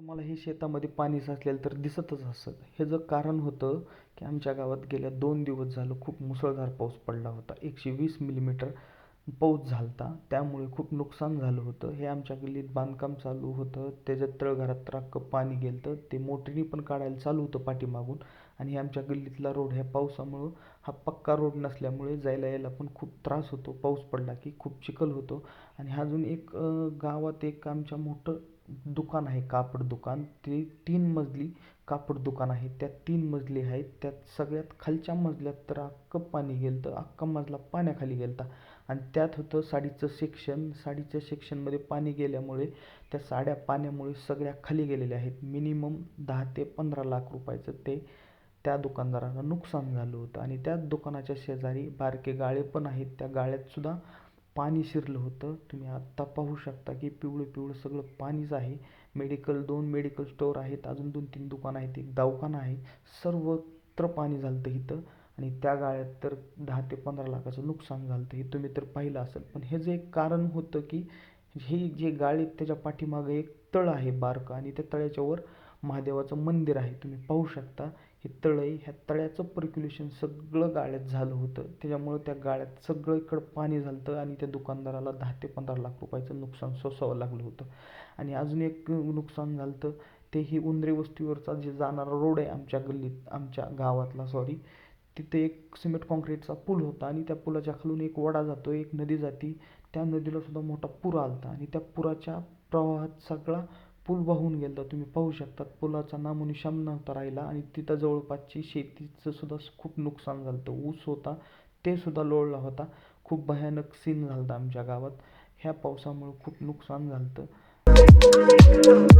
तुम्हाला हे शेतामध्ये पाणी साचलेलं तर दिसतच असेल ह्याचं कारण होतं की आमच्या गावात गेल्या दोन दिवस झालं खूप मुसळधार पाऊस पडला होता. एकशे वीस मिलीमीटर पाऊस झाला होता त्यामुळे खूप नुकसान झालं होतं. हे आमच्या गल्लीत बांधकाम चालू होतं. त्याच्यात तळघरात तर पाणी गेलं ते मोटरीने पण काढायला चालू होतं पाठीमागून. आणि आमच्या गल्लीतला रोड ह्या पावसामुळं हा पक्का रोड नसल्यामुळे जायला यायला पण खूप त्रास होतो. पाऊस पडला की खूप चिखल होतो. आणि अजून एक गावात एक आमच्या मोठं दुकान आहे कापड दुकान. ते तीन मजली कापड दुकान आहे. त्या तीन मजली आहेत. त्यात सगळ्यात खालच्या मजल्यात तर अख्खं पाणी गेलं होतं अख्खा मजला पाण्याखाली गेला होता आणि त्यात होतं साडीचं सेक्शन साडीच्या सेक्शनमध्ये पाणी गेल्यामुळे त्या साड्या पाण्यामुळे सगळ्या खाली गेलेल्या आहेत. मिनिमम दहा ते पंधरा लाख रुपयाचं ते त्या दुकानदाराला नुकसान झालं होतं. आणि त्याच दुकानाच्या शेजारी बारके गाळे पण आहेत. त्या गाळ्यातसुद्धा पाणी शिरलं होतं. तुम्ही आत्ता पाहू शकता की पिवळं पिवळं सगळं पाणीच आहे. मेडिकल दोन मेडिकल स्टोअर आहेत. अजून दोन तीन दुकानं आहेत. एक दवाखाना आहे. सर्वत्र पाणी झालं होतं इथं. आणि त्या गाळ्यात तर दहा ते पंधरा लाखाचं नुकसान झालं होतं हे तुम्ही तर पाहिलं असेल. पण हे जे एक कारण होतं की हे जे गाळे त्याच्या पाठीमागं एक तळ आहे बारकं. आणि त्या तळ्याच्यावर महादेवाचं मंदिर आहे. तुम्ही पाहू शकता. हे तळई ह्या तळ्याचं पर्क्युलेशन सगळं गाळ्यात झालं होतं. त्याच्यामुळं त्या गाळ्यात सगळं इकडं पाणी झालं होतं आणि त्या दुकानदाराला दहा ते पंधरा लाख रुपयाचं नुकसान सोसावं लागलं होतं. आणि अजून एक नुकसान झालं होतं ते ही उंदरे वस्तीवरचा जे जाणारा रोड आहे आमच्या गल्लीत आमच्या गावातला सॉरी तिथे एक सिमेंट कॉन्क्रीटचा पूल होता आणि त्या पुलाच्या खालून एक वडा जातो एक नदी जाती. त्या नदीला सुद्धा मोठा पूर आला होता आणि त्या पुराच्या प्रवाहात सगळा पूल वाहून गेला तुम्ही पाहू शकता पुलाचा नामोनिशान नव्हता राहिला आणि तिथं जवळपासची शेतीचं सुद्धा खूप नुकसान झालं होतं ऊस होता ते सुद्धा लोळला होता. खूप भयानक सीन झालं होता आमच्या गावात. ह्या पावसामुळं खूप नुकसान झालं होतं